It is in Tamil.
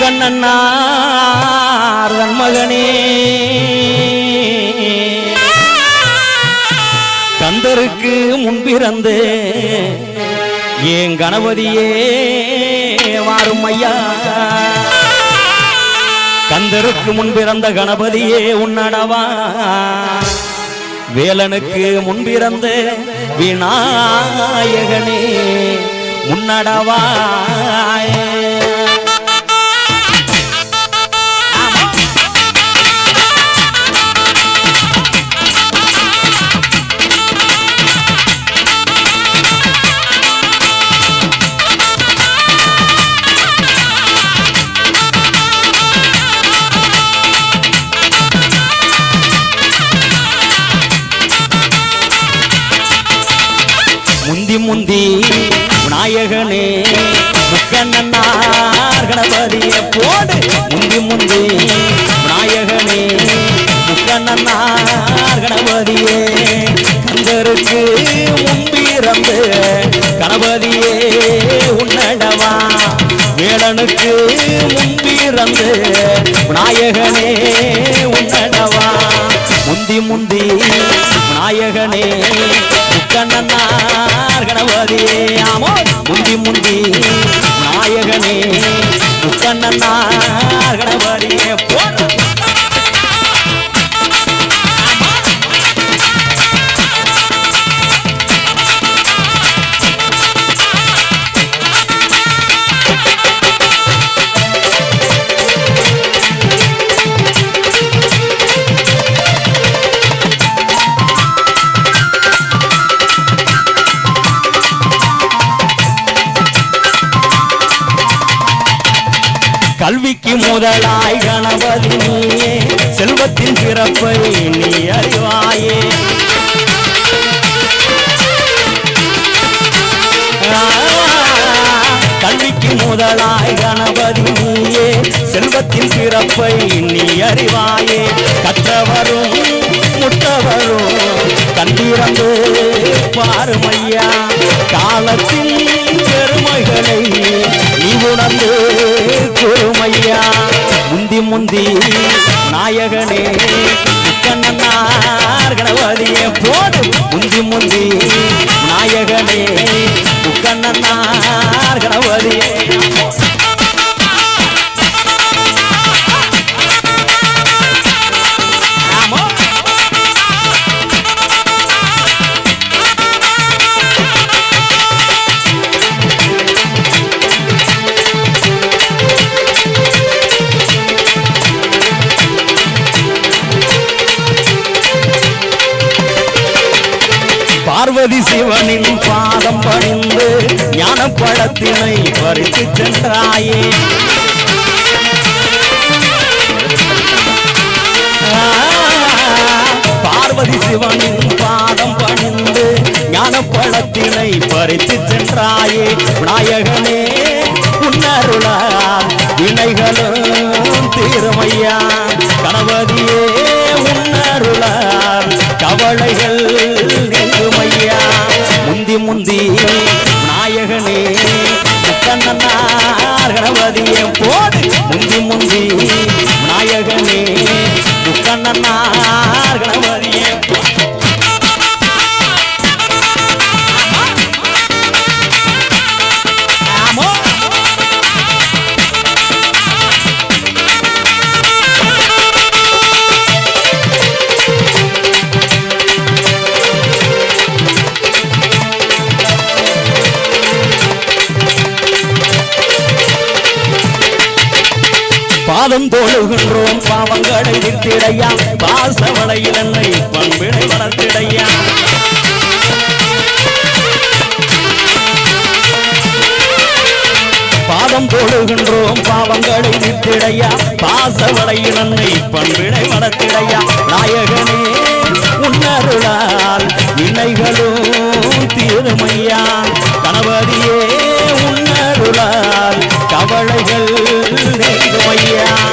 கண்ணன்னார்தன் மகனே. கந்தருக்கு முன்பிறந்து ஏன் கணபதியே வாரும் ஐயா. கந்தருக்கு முன்பிறந்த கணபதியே உன்னடவா. வேலனுக்கு முன்பிறந்த விநாயகனே உன்னடவா. விநாயகனே முக்கண்ணனார் கணபதிய போடு. முந்தி முந்தி விநாயகனே முக்கண்ணனார் கணபதியே. கந்தருக்கு முன்பிறந்து கணபதியே உன்னடவா. வேடனுக்கு முன்பிறந்து விநாயகனே உன்னடவா. முந்தி முந்தி விநாயகனே முந்தி முந்தி கல்விக்கு முதலாய் கணபதி நீயே செல்வத்தின் சிறப்பை நீ அறிவாயே. கல்விக்கு முதலாய் கணபதி நீயே செல்வத்தின் சிறப்பை நீ அறிவாயே. கற்றவரும் முட்டவரும் கண்டிரந்து பாருமையா. காலத்தின் பெருமைகளை நீ உணர்ந்து கூறும் முந்தி நாயகனே பார்வதி சிவனின் பாதம் பணிந்து ஞானப்பழத்தினை பறித்து சென்றாயே. பார்வதி சிவனின் பாதம் பணிந்து ஞானப்பழத்தினை பறித்து சென்றாயே. விநாயகனே உன்னருளால் வினைகளும் தீருமையா. முக்கண்ணனார் கணபதியே போடு. முந்தி முந்தி விநாயகனே முக்கண்ணனார் பாதம் தோழுகின்றோம் பாவங்களை நிற்கிடையா? பாசவளையில் என்னை பண்பினை வளர்த்திடையா? பாதம் போடுகின்றோம் பாவங்களை நித்திடையா பாசவளையில் என்னை பண்பினை வளர்த்திடையா? நாயகனே உன்னருளால் வினைகளும் தீருமையா? கணபதியே உன்னருளால் கவலைகள் गया